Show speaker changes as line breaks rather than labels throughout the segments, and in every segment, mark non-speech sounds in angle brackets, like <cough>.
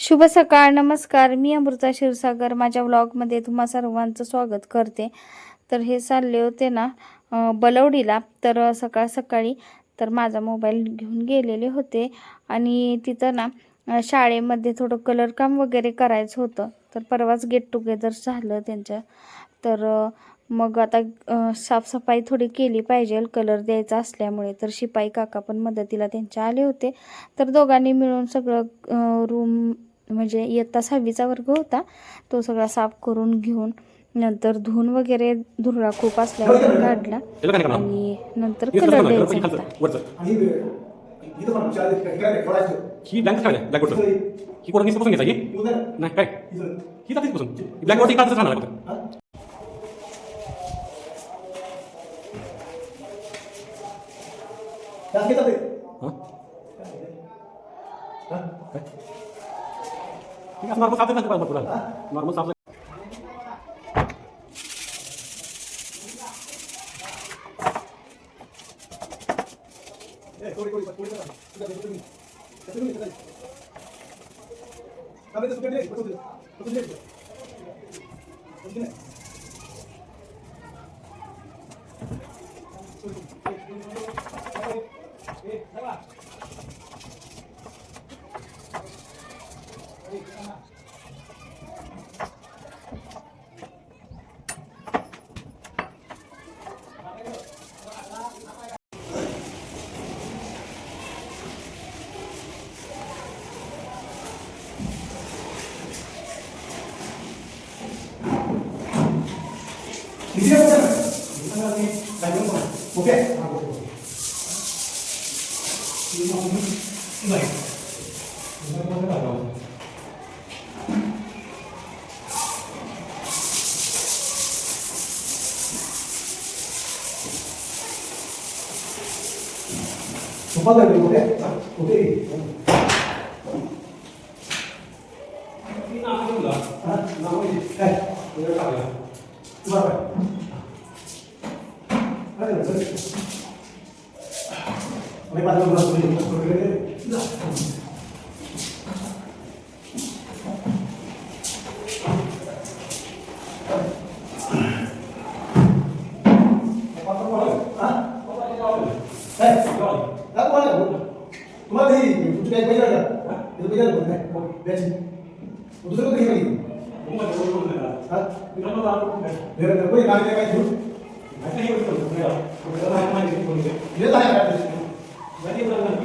शुभ सकाळ नमस्कार. मी अमृता क्षीरसागर. माझ्या व्लॉगमध्ये तुम्हा सर्वांचं स्वागत करते. तर हे चालले होते ना बलवडीला. तर सकाळ सकाळी तर माझा मोबाईल घेऊन गेलेले होते. आणि तिथं ना शाळेमध्ये थोडं कलर काम वगैरे करायचं होतं. तर परवाच गेट टुगेदर झालं त्यांच्या तर मग आता साफसफाई थोडी केली पाहिजे. कलर द्यायचा असल्यामुळे तर शिपाई काका पण मदतीला त्यांच्या आले होते. तर दोघांनी मिळून सगळं रूम म्हणजे इयत्ता सहावीचा वर्ग होता. तो सगळा साफ करून घेऊन नंतर धुवून वगैरे धुरळा खूप असल्यामुळे काढला.
त्याला काय नाही
आणि नंतर
हे
कलर द्यायचा
खालचं,
होता
वरचं.
आणि इथं पण विचार इकडे खोलायचं
ही ब्लँक काय ब्लॅक बोर्ड ही कोण नुसतं बसून घ्यायचा ही
येऊ दे ना.
नाही काय
इथं.
ही जाते बसून ब्लॅक बोर्ड काढतच राहणार फक्त
हा? त्यात घेतात ते.
हां
हा?
ठीक आहे नॉर्मल साफ नाही नॉर्मल साफ
ए, थोडी, थोडी, थोडी करा. इथं, इथं, इथं. इथं, इथं, इथं. थांब, इथं सुकट नाही, बसून दे. बसून दे. बसून दे. किती आहे बघा. ओके हा, ओके, ओके. नाही. सोपा जाईल ओके हा, ओके हा, नाव आहे. काय? बरं. अरे, चल. अरे, बाजूला बस, बस, बस, बस, बस.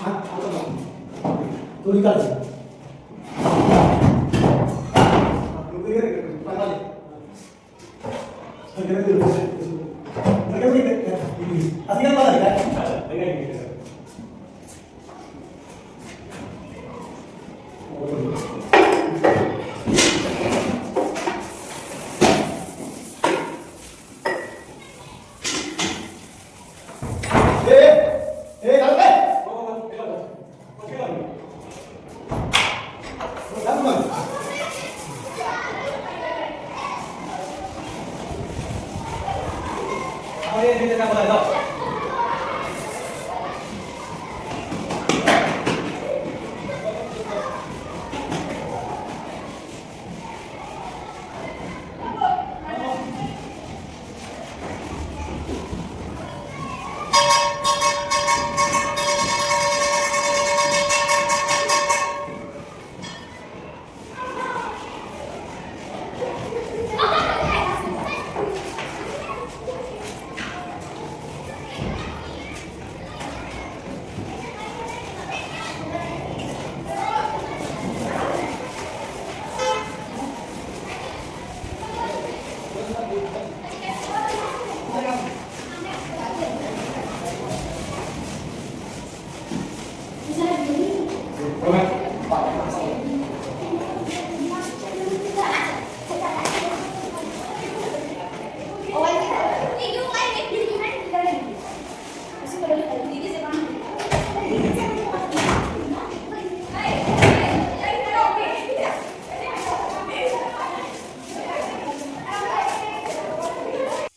हा? काय? दाखव मला. てみてください。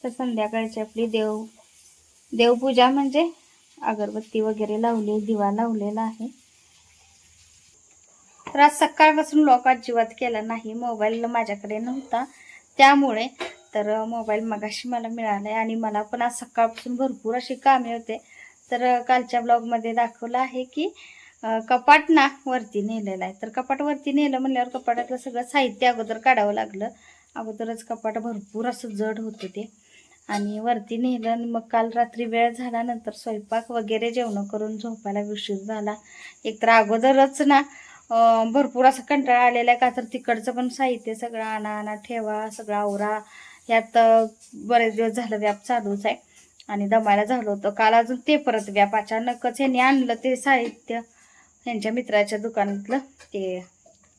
तर संध्याकाळची आपली देव देवपूजा म्हणजे अगरबत्ती वगैरे लावली दिवा लावलेला आहे. तर आज सकाळपासून लॉक अजिबात केला नाही. मोबाईल माझ्याकडे नव्हता. त्यामुळे तर मोबाईल मगाशी मला मिळाला आहे आणि मला पण आज सकाळपासून भरपूर अशी कामे होते. तर कालच्या ब्लॉगमध्ये दाखवलं आहे की कपाट ना वरती नेलेलं आहे. तर कपाट वरती नेलं म्हणल्यावर कपाटातलं सगळं साहित्य अगोदर काढावं लागलं. अगोदरच कपाट भरपूर असं जड होतं ते. आणि वरती नेलं मग काल रात्री वेळ झाल्यानंतर स्वयंपाक वगैरे जेवणं करून झोपायला उशीर झाला. एकतर अगोदरच ना भरपूर असं कंटाळा आलेला आहे का तर तिकडचं पण साहित्य सगळं आणा आणा ठेवा सगळं आवरा. यात बरेच दिवस झालं व्याप चालूच आहे. आणि दमायला झालं होतं. काल अजून ते परत व्याप. अचानकच यांनी आणलं ते साहित्य. यांच्या मित्राच्या दुकानातलं ते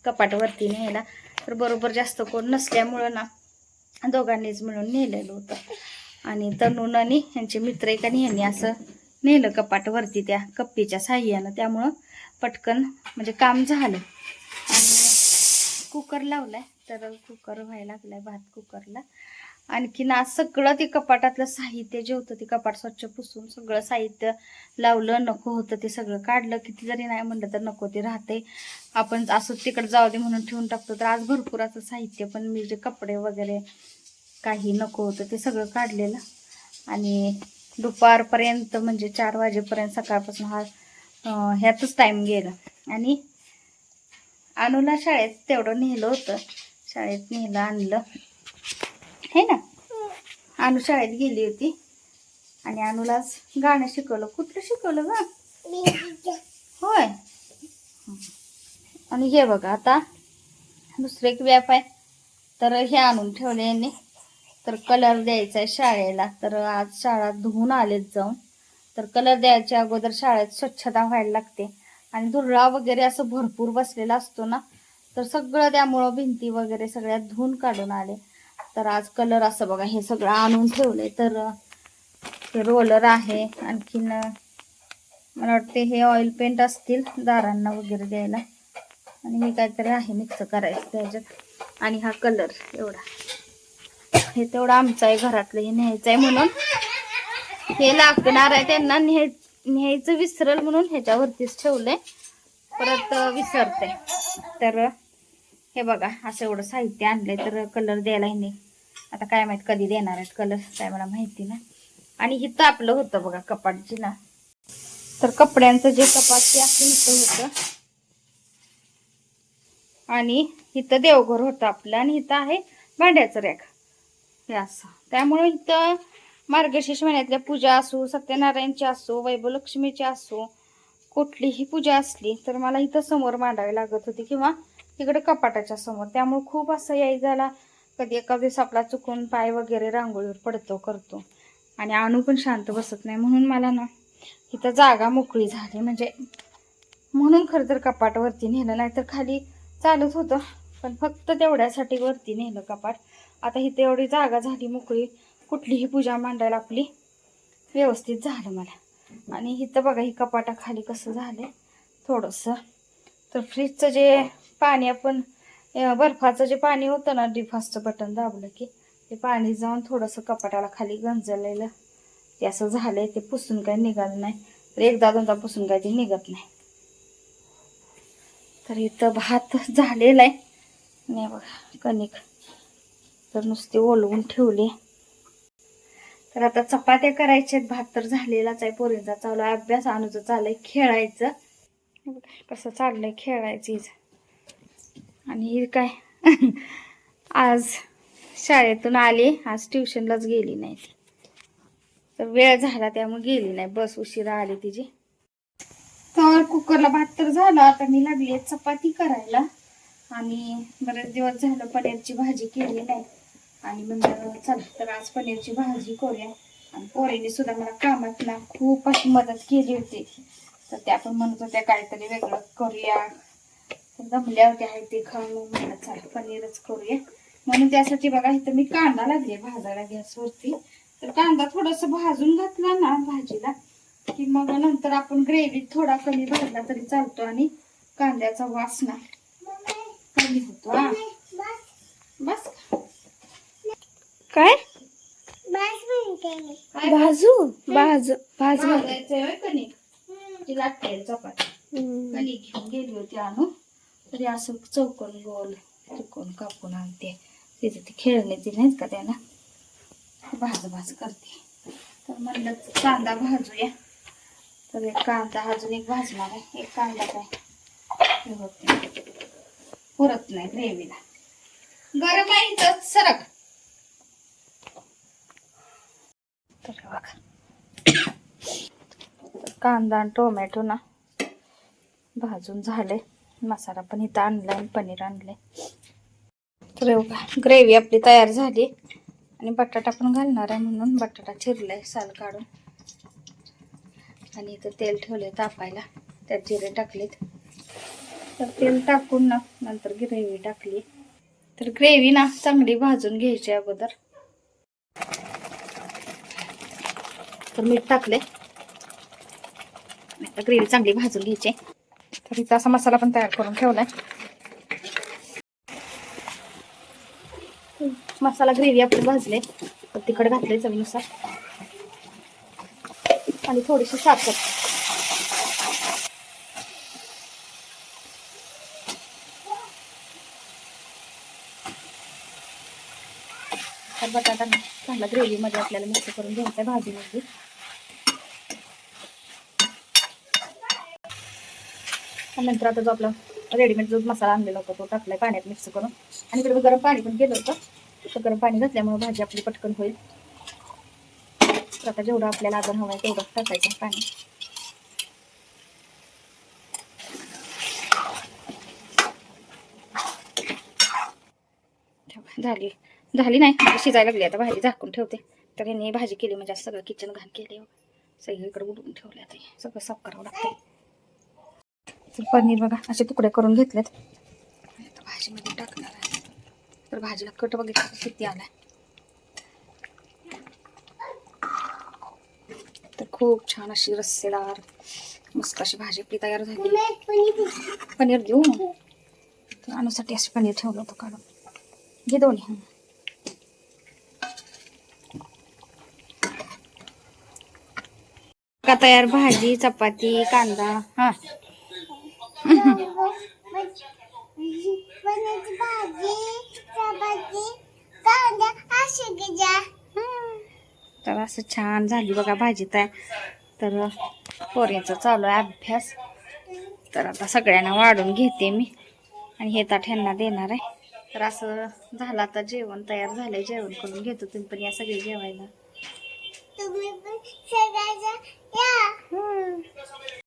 कपाटवरती न्यायला. तर बरोबर जास्त कोण नसल्यामुळं ना दोघांनीच मिळून नेलेलं होतं. आणि तनून आणि यांचे मित्र एक आणि यांनी असं नेलं कपाटवरती त्या कप्पीच्या साह्यानं. त्यामुळं पटकन म्हणजे काम झालं. आणि कुकर लावलाय. तर कुकर व्हायला लागलाय भात कुकरला. आणखीन आज सगळं ते कपाटातलं साहित्य जे होतं ते कपाट स्वच्छ पुसून सगळं साहित्य लावलं. नको होतं ते सगळं काढलं. किती जरी नाही म्हणलं तर नको ते राहते आपण असं तिकडे जाऊ दे म्हणून ठेवून टाकतो. तर आज भरपूर असं साहित्य पण मी जे कपडे वगैरे काही नको होतं ते सगळं काढलेलं. आणि दुपारपर्यंत म्हणजे चार वाजेपर्यंत सकाळपासून हा ह्यातच टाईम गेला. आणि अनुला शाळेत तेवढं नेलं होतं. शाळेत नेलं आणलं. हे ना? अनु शाळेत गेली होती. आणि अनुलाच गाणं शिकवलं. कुठलं शिकवलं ग? होय. आणि हे बघा आता दुसरं एक व्याप आहे. तर हे आणून ठेवले यांनी. तर कलर द्यायचा आहे शाळेला. तर आज शाळा धुवून आलेत जाऊन. तर कलर द्यायच्या अगोदर शाळेत स्वच्छता व्हायला लागते. आणि धुरळा वगैरे असं भरपूर बसलेला असतो ना तर सगळं त्यामुळं भिंती वगैरे सगळ्यात धुवून काढून आले. तर आज कलर असं बघा हे सगळं आणून ठेवले तर ते रोलर आहे. आणखीन मला वाटते हे ऑइल पेंट असतील दारांना वगैरे द्यायला. आणि हे काहीतरी आहे मिक्स करायचं त्याच्यात. आणि हा कलर एवढा. हे तेवढं आमचं आहे घरातलं हे न्यायचं आहे म्हणून. हे लागणार आहे त्यांना न्याय न्यायचं विसरल म्हणून ह्याच्यावरतीच ठेवलंय. परत विसरते. तर हे बघा असं एवढं साहित्य आणलंय तर कलर द्यायला नाही आता काय माहीत कधी देणार आहेत कलर काय मला माहिती नाही. आणि हिथं आपलं होतं बघा कपाटची ना. तर कपड्यांचं जे कपाट ते असं इथं होतं. आणि इथं देवघर होतं आपलं आणि इथं आहे भांड्याचं रॅक. हे असं. त्यामुळे इथं मार्गशीर्ष महिन्यातल्या पूजा असो सत्यनारायणची असो वैभवलक्ष्मीची असो कुठलीही पूजा असली तर मला इथं समोर मांडावी लागत होती किंवा तिकडे कपाटाच्या समोर. त्यामुळे खूप असं याय झाला. कधी एका दिवस आपला चुकून पाय वगैरे रांगोळीवर पडतो करतो. आणि आणू पण शांत बसत नाही. म्हणून मला ना इथं जागा मोकळी झाली. म्हणजे म्हणून खरं तर कपाट वरती नेलं. नाही तर खाली चालत होतं. पण फक्त तेवढ्यासाठी वरती नेलं कपाट. आता इथं एवढी जागा झाली मोकळी. कुठलीही पूजा मांडायला आपली व्यवस्थित झालं मला. आणि इथं बघा ही कपाटाखाली कसं झालं थोडंसं. तर फ्रीजचं जे पाणी आपण बर्फाचं जे पाणी होतं ना डिफास्टचं बटन दाबलं की ते पाणी जाऊन थोडंसं कपाटाला खाली गंजलेलं. ते असं झालंय ते पुसून काही निघालं नाही. तर एकदा दोनदा पुसून काही ते निघत नाही. तर इथं भात झालेला आहे. नाही बघा कणिक. तर नुसती ओलवून ठेवली. तर आता चपात्या करायच्या आहेत भात तर झालेलाच आहे पोरींचा चालू आहे अभ्यास अनुचं चाललंय खेळायचं. कसं चाललंय खेळायची आणि काय? <laughs> आज शाळेतून आली आज ट्युशनलाच गेली नाही. ती तर वेळ झाला त्यामुळे गेली नाही बस उशिरा आली तिची. तर कुकरला भात तर झाला आता मी लागली आहे चपाती करायला. आणि बरेच दिवस झालं पनीरची भाजी केली नाही. आणि म्हणलं चल तर आज पनीरची भाजी करूया. आणि पोरीने सुद्धा मला कामात ना खूप अशी मदत केली होती. तर त्या पण म्हणत होत्या काहीतरी वेगळं करूया. तर जमल्या होत्या आहे ते खाऊन. मग म्हणलं चल पनीरच करूया. म्हणून त्यासाठी बघा इथं मी कांदा लागले भाजायला गॅसवरती. तर कांदा थोडासा भाजून घातला ना भाजीला की मग नंतर आपण ग्रेव्ही थोडा कमी भाजला तरी चालतो आणि कांद्याचा वास ना कमी होतो हा. बस. काय? काय
भाजू भाज भाज
लागते चपाती. कणिक घेऊन गेली होती आणू तरी असं चौकोन गोल त्रिकोण कापून आणते. तिथे ती खेळण्याची नाहीत का त्याला? भाज भाज करते. तर म्हणलं कांदा भाजूया. तर एक कांदा अजून एक भाजणार आहे. एक कांदा काय? हे होत नाही. पुरत नाही ग्रेव्हीला गरम आहे तर सरक. तर बघा. कांदा आणि टोमॅटो ना भाजून झाले. मसाला पण इथं आणलाय आणि पनीर आणलंय. तर बघा ग्रेव्ही आपली तयार झाली. आणि बटाटा पण घालणार आहे म्हणून बटाटा चिरलाय साल काढून. आणि इथं तेल ठेवले तापायला. त्यात जिरे टाकलेत. तर तेल टाकून ना नंतर ग्रेव्ही टाकली. तर ग्रेव्ही ना चांगली भाजून घ्यायची अगोदर. तर मीठ टाकले आता ग्रेव्ही चांगली भाजून घ्यायची. तर इथं असा मसाला पण तयार करून ठेवलाय. मसाला ग्रेव्ही आपण भाजले तर तिकडे घातले चवीनुसार. आणि थोडीशी साखर. तर बटाटा चांगला ग्रेव्हीमध्ये आपल्याला मिक्स करून घ्यायचा आहे भाजीमध्ये नंतर आता जो आपला रेडीमेड जो मसाला आणलेला होता तो टाकलाय पाण्यात मिक्स करून. आणि इकडे गरम पाणी पण केलं होतं. तर गरम पाणी घातल्यामुळे भाजी आपली पटकन होईल. तर आता जेवढं आपल्याला आजार हवं आहे तेवढं टाकायचं पाणी. झाली. झाली नाही. शिजायला लागली. आता भाजी झाकून ठेवते. तर यांनी भाजी केली म्हणजे असं सगळं किचन घाण केले सगळीकडे उडवून ठेवले आता सगळं साफ करावं लागतं तर पनीर बघा असे तुकडे करून घेतलेत. आणि भाजीमध्ये टाकणार आहे. तर भाजीला कट बघितलं किती आलाय. तर खूप छान अशी रस्सेदार मस्त अशी भाजी आपली तयार झाली. पनीर देऊ तर अनुसाठी असे पनीर ठेवलं होतं काढून. घे दोन्ही. का तयार भाजी चपाती कांदा हा
पनीरची भाजी चपाती कांदा अशी गजा <laughs>
तर असं छान झाली बघा भाजी तयार. तर पोऱ्याचा चालू आहे अभ्यास. तर आता सगळ्यांना वाढून घेते मी. आणि हे ताट ह्यांना देणार आहे. तर असं झालं आता जेवण तयार झालंय. जेवण करून घेतो तुम्ही पण या सगळे जेवायला.